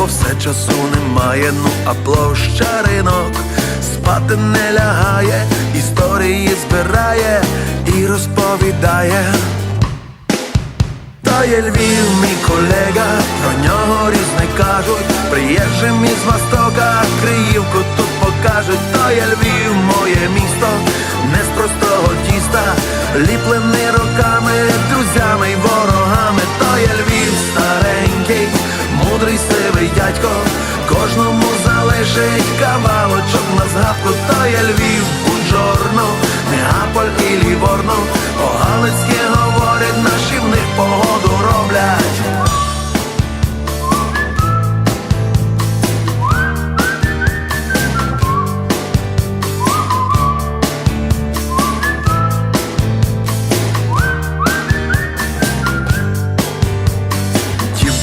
бо все часу немає, ну а площа ринок спати не лягає, історії збирає і розповідає. То є Львів, мій колега, про нього різне кажуть, приїжджим із Востока, Криївку тут покажуть, то є Львів, моє місто, не з простого тіста, ліплений роками, друзями й ворогами, то є Львів старенький, сивий дядько, кожному залишить кавалочок на згадку, то є Львів, Буджорно, Неаполь і Ліворно, по-галицьки говорять, наші в них погоду роблять.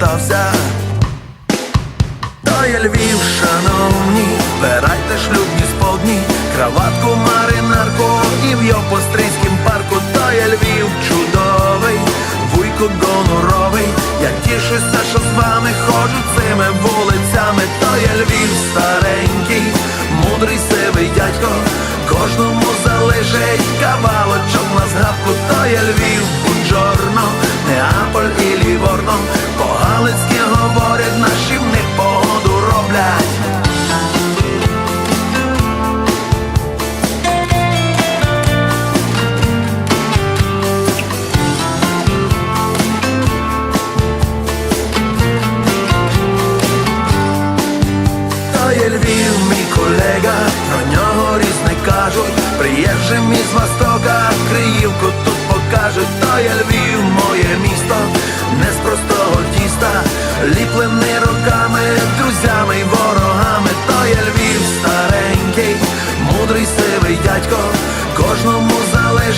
личакові. То є Львів, шановні, збирайте шлюбні сподні, краватку, маринарку і в Йопострийськім парку, то є Львів чудовий, вуйко гоноровий,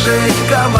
залишить кавалочок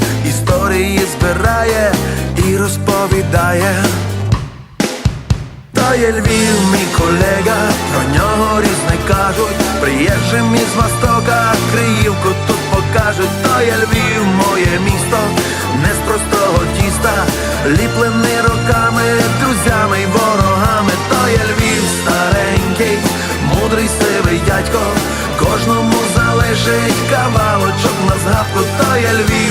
моє місто, не з простого тіста, ліплений роками, друзями й ворогами, то є Львів старенький, мудрий сивий дядько, кожному залежить кавалочок на згадку, то є Львів,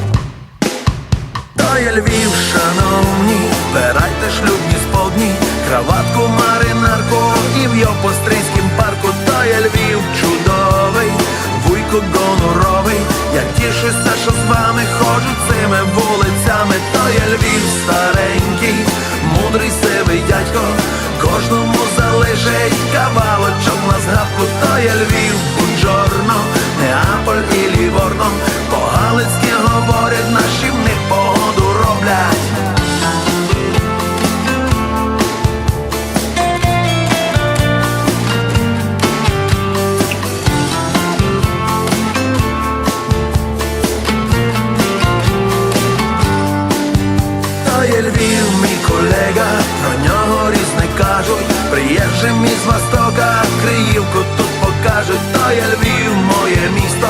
То Львів, шановні, Берайте шлюбні сподні, краватку, маринарку і в Йопострийськім парку, то є Львів чудовий, вуйко гоноровий, я тішуся, що з вами ходжу цими вулицями, то є Львів старенький, Львів, мій колега, про нього різне кажуть. Приїжджим із Востока, Криївку тут покажуть. То є Львів, моє місто,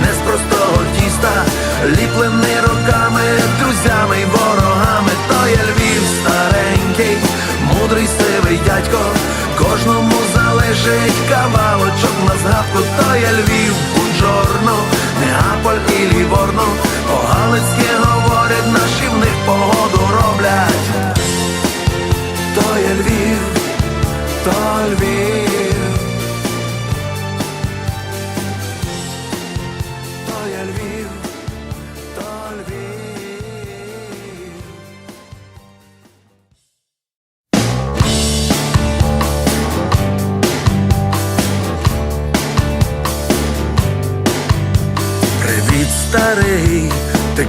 не з простого тіста, ліплений роками, друзями й